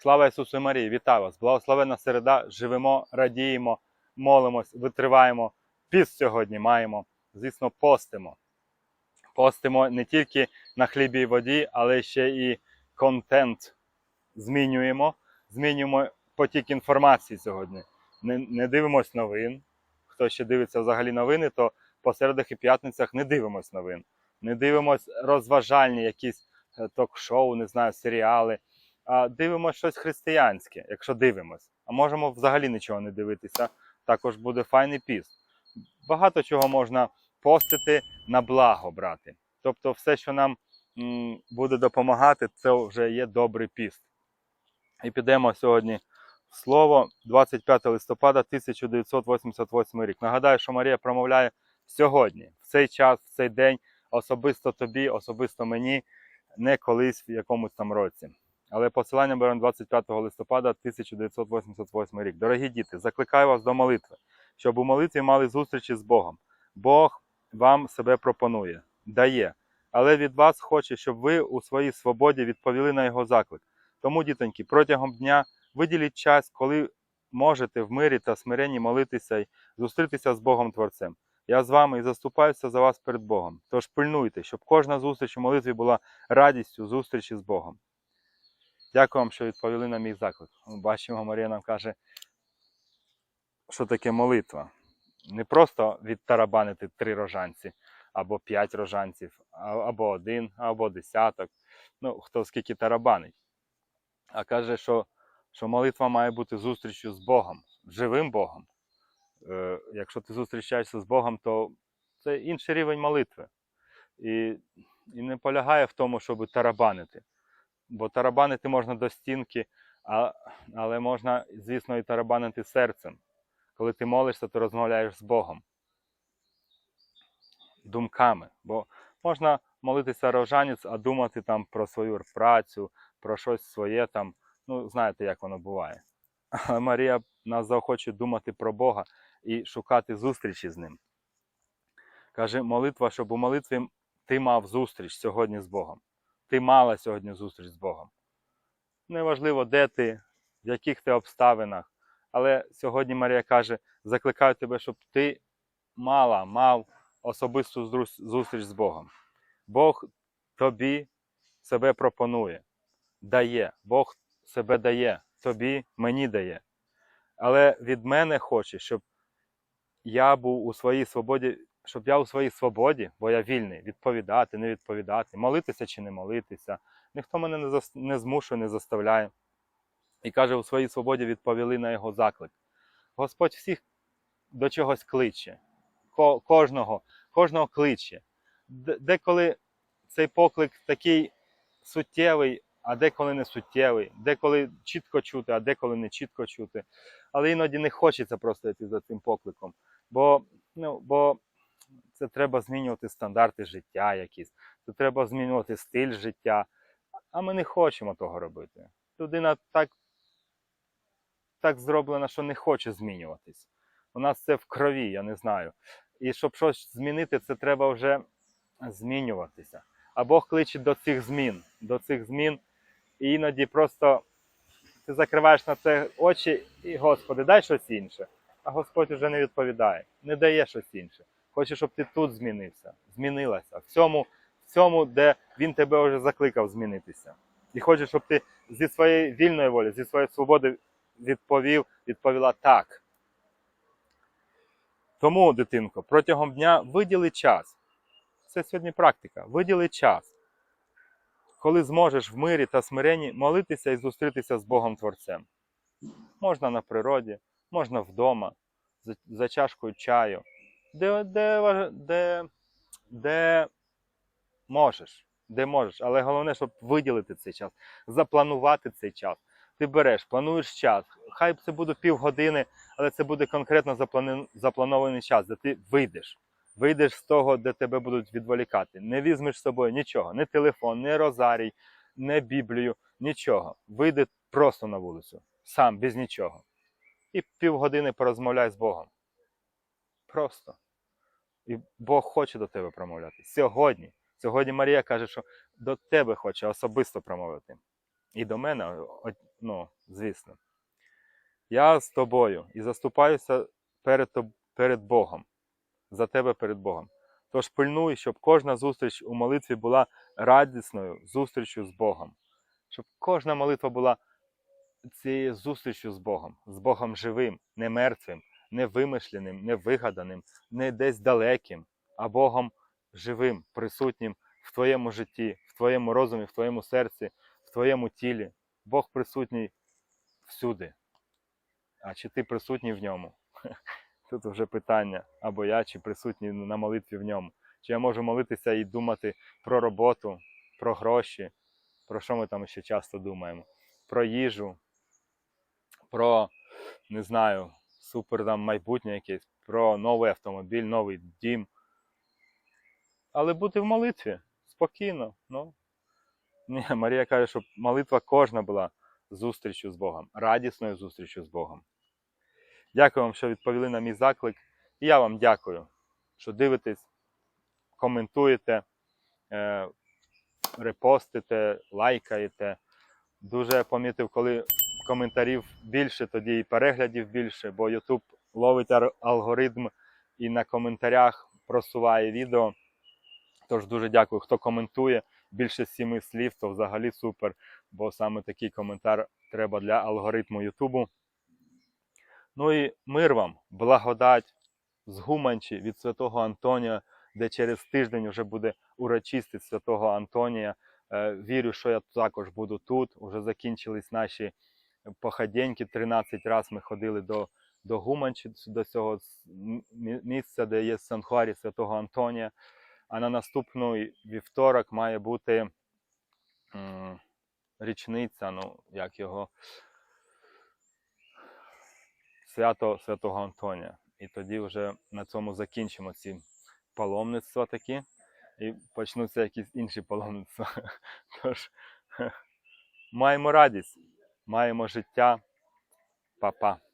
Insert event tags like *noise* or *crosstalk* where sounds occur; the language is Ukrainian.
Слава Ісусу Марії! Вітаю вас! Благословенна середа! Живемо, радіємо, молимось, витриваємо. Піст сьогодні маємо. Звісно, постимо. Постимо не тільки на хлібі і воді, але ще і контент змінюємо. Змінюємо потік інформації сьогодні. Не, не дивимось новин. Хто ще дивиться взагалі новини, то по середах і п'ятницях не дивимось новин. Не дивимось розважальні якісь е, ток-шоу, не знаю, серіали. А дивимось щось християнське, якщо дивимось. А можемо взагалі нічого не дивитися. Також буде файний піст. Багато чого можна постити на благо брати. Тобто, все, що нам буде допомагати, це вже є добрий піст. І підемо сьогодні в слово 25 листопада 1988 рік. Нагадаю, що Марія промовляє сьогодні, в цей час, в цей день, особисто тобі, особисто мені, не колись в якомусь там році. Але посилання беремо 25 листопада 1988 рік. Дорогі діти, закликаю вас до молитви, щоб у молитві мали зустрічі з Богом. Бог вам себе пропонує, дає, але від вас хоче, щоб ви у своїй свободі відповіли на його заклик. Тому, дітоньки, протягом дня виділіть час, коли можете в мирі та смиренні молитися і зустрітися з Богом Творцем. Я з вами і заступаюся за вас перед Богом. Тож пильнуйте, щоб кожна зустріч у молитві була радістю зустрічі з Богом. Дякую вам, що відповіли на мій заклик. Бачимо, Марія нам каже, що таке молитва. Не просто відтарабанити три рожанці, або п'ять рожанців, або один, або десяток. Ну, хто скільки тарабанить. А каже, що, що молитва має бути зустрічю з Богом, живим Богом. Е, якщо ти зустрічаєшся з Богом, то це інший рівень молитви. І, і не полягає в тому, щоб тарабанити. Бо тарабанити можна до стінки, а, але можна, звісно, і тарабанити серцем. Коли ти молишся, ти розмовляєш з Богом. Думками. Бо можна молитися рожанець, а думати там про свою працю, про щось своє там. Ну, знаєте, як воно буває. Але Марія нас заохочує думати про Бога і шукати зустрічі з ним. Каже, молитва, щоб у молитві ти мав зустріч сьогодні з Богом. Ти мала сьогодні зустріч з Богом. Неважливо, де ти, в яких ти обставинах. Але сьогодні Марія каже: закликаю тебе, щоб ти мала, мав особисту зустріч з Богом. Бог тобі себе пропонує, дає. Бог себе дає, тобі, мені дає. Але від мене хоче, щоб я був у своїй свободі, щоб я у своїй свободі, бо я вільний, відповідати, не відповідати, молитися чи не молитися. Ніхто мене не, зас- не змушує, не заставляє. І каже, у своїй свободі відповіли на його заклик. Господь всіх до чогось кличе, Ко- кожного, кожного кличе. Деколи цей поклик такий суттєвий, а деколи не суттєвий, деколи чітко чути, а деколи не чітко чути. Але іноді не хочеться просто йти за цим покликом. Бо, ну, бо це треба змінювати стандарти життя якісь, це треба змінювати стиль життя. А ми не хочемо того робити. Людина так, так зроблена, що не хоче змінюватись. У нас це в крові, я не знаю. І щоб щось змінити, це треба вже змінюватися. А Бог кличе до цих змін, до цих змін. І іноді просто ти закриваєш на це очі і, Господи, дай щось інше. А Господь вже не відповідає, не дає щось інше. Хоче, щоб ти тут змінився, змінилася, в цьому, в цьому, де він тебе вже закликав змінитися. І хоче, щоб ти зі своєї вільної волі, зі своєї свободи відповів, відповіла так. Тому, дитинко, протягом дня виділи час. Це сьогодні практика. Виділи час. Коли зможеш в мирі та смиренні молитися і зустрітися з Богом Творцем. Можна на природі, можна вдома, за, чашкою чаю, де, де, де, де можеш, де можеш. Але головне, щоб виділити цей час, запланувати цей час. Ти береш, плануєш час. Хай це буде півгодини, але це буде конкретно запланований час, де ти вийдеш. Вийдеш з того, де тебе будуть відволікати. Не візьмеш з собою нічого, не телефон, не розарій, не Біблію, нічого. Вийди просто на вулицю, сам, без нічого. І півгодини порозмовляй з Богом. Просто. І Бог хоче до тебе промовляти. Сьогодні. Сьогодні Марія каже, що до тебе хоче особисто промовити. і до мене, ну, звісно. Я з тобою і заступаюся перед, перед Богом, за тебе перед Богом. Тож пильнуй, щоб кожна зустріч у молитві була радісною зустрічю з Богом. Щоб кожна молитва була цією зустрічю з Богом, з Богом живим, не мертвим, не вимишленим, не вигаданим, не десь далеким, а Богом живим, присутнім в твоєму житті, в твоєму розумі, в твоєму серці, в твоєму тілі. Бог присутній всюди. А чи ти присутній в ньому? *laughs* Тут вже питання. Або я, чи присутній на молитві в ньому. Чи я можу молитися і думати про роботу, про гроші, про що ми там ще часто думаємо? Про їжу, про, не знаю, супер там майбутнє якесь, про новий автомобіль, новий дім. Але бути в молитві спокійно. Ну. Ні, Марія каже, щоб молитва кожна була зустрічю з Богом, радісною зустрічю з Богом. Дякую вам, що відповіли на мій заклик. І я вам дякую, що дивитесь, коментуєте, е, репостите, лайкаєте. Дуже помітив, коли коментарів більше, тоді і переглядів більше, бо YouTube ловить алгоритм і на коментарях просуває відео. Тож дуже дякую, хто коментує більше сіми слів, то взагалі супер, бо саме такий коментар треба для алгоритму Ютубу. Ну і мир вам, благодать з Гуманчі від святого Антонія, де через тиждень вже буде урочистість святого Антонія. Е, Вірю, що я також буду тут. Уже закінчились наші походеньки. 13 разів ми ходили до, до Гуманчі, до цього місця, де є санхуарі святого Антонія. А на наступний вівторок має бути м, річниця, ну як його свято Святого Антонія. І тоді вже на цьому закінчимо ці паломництва такі, і почнуться якісь інші паломництва. *laughs* Тож *laughs* маємо радість, маємо життя. Па-па.